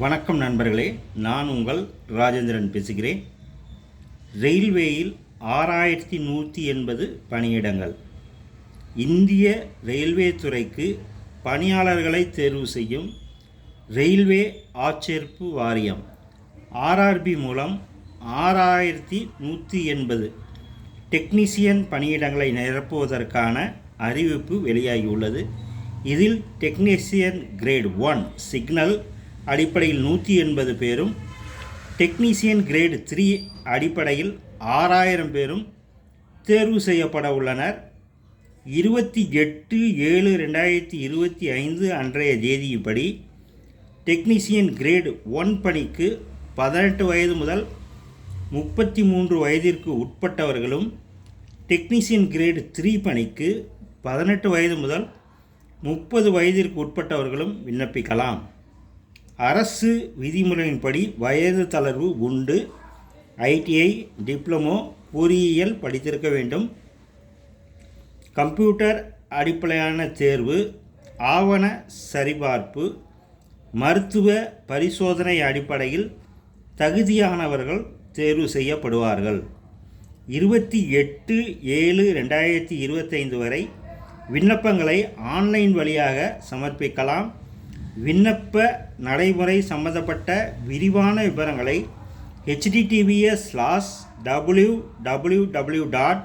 வணக்கம் நண்பர்களே நான் உங்கள் ராஜேந்திரன் பேசுகிறேன். ரயில்வேயில் ஆறாயிரத்தி நூற்றி எண்பது பணியிடங்கள். இந்திய ரயில்வே துறைக்கு பணியாளர்களை தேர்வு செய்யும் ரயில்வே ஆட்சேர்ப்பு வாரியம் ஆர்ஆர்பி மூலம் ஆறாயிரத்தி நூற்றி எண்பது டெக்னீசியன் பணியிடங்களை நிரப்புவதற்கான அறிவிப்பு வெளியாகியுள்ளது. இதில் டெக்னீசியன் கிரேட் ஒன் சிக்னல் அடிப்படையில் நூற்றி எண்பது பேரும் டெக்னீசியன் கிரேட் த்ரீ அடிப்படையில் ஆறாயிரம் பேரும் தேர்வு செய்யப்பட உள்ளனர். இருபத்தி எட்டு ஏழு ரெண்டாயிரத்தி இருபத்தி ஐந்து அன்றைய தேதியின்படி டெக்னீசியன் கிரேட் ஒன் பணிக்கு பதினெட்டு வயது முதல் முப்பத்தி மூன்று வயதிற்கு உட்பட்டவர்களும் டெக்னீசியன் கிரேட் த்ரீ பணிக்கு பதினெட்டு வயது முதல் முப்பது வயதிற்கு உட்பட்டவர்களும் விண்ணப்பிக்கலாம். அரசு விதிமுறையின்படி வயது தளர்வு உண்டு. ஐடிஐ டிப்ளமோ பொறியியல் படித்திருக்க வேண்டும். கம்ப்யூட்டர் அடிப்படையான தேர்வு ஆவண சரிபார்ப்பு மருத்துவ பரிசோதனை அடிப்படையில் தகுதியானவர்கள் தேர்வு செய்யப்படுவார்கள். இருபத்தி எட்டு ஏழு ரெண்டாயிரத்தி இருபத்தைந்து வரை விண்ணப்பங்களை ஆன்லைன் வழியாக சமர்ப்பிக்கலாம். விண்ணப்ப நடைமுறை சம்பந்தப்பட்ட விரிவான விவரங்களை HTTPS slash W W W dot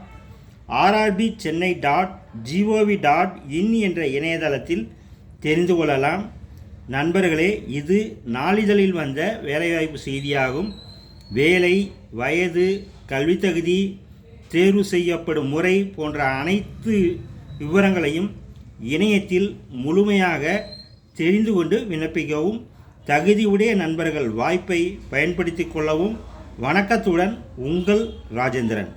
RRB Chennai dot G O V dot in என்ற இணையதளத்தில் தெரிந்து கொள்ளலாம். நண்பர்களே இது நாளிதழில் வந்த வேலைவாய்ப்பு செய்தியாகும். வேலை வயது கல்வித்தகுதி தேர்வு செய்யப்படும் முறை போன்ற அனைத்து விவரங்களையும் இணையத்தில் முழுமையாக தெரிந்து கொண்டு விண்ணப்பிக்கவும் தகுதியுடைய நண்பர்கள் வாய்ப்பை பயன்படுத்தி கொள்ளவும் வணக்கத்துடன் உங்கள் ராஜேந்திரன்.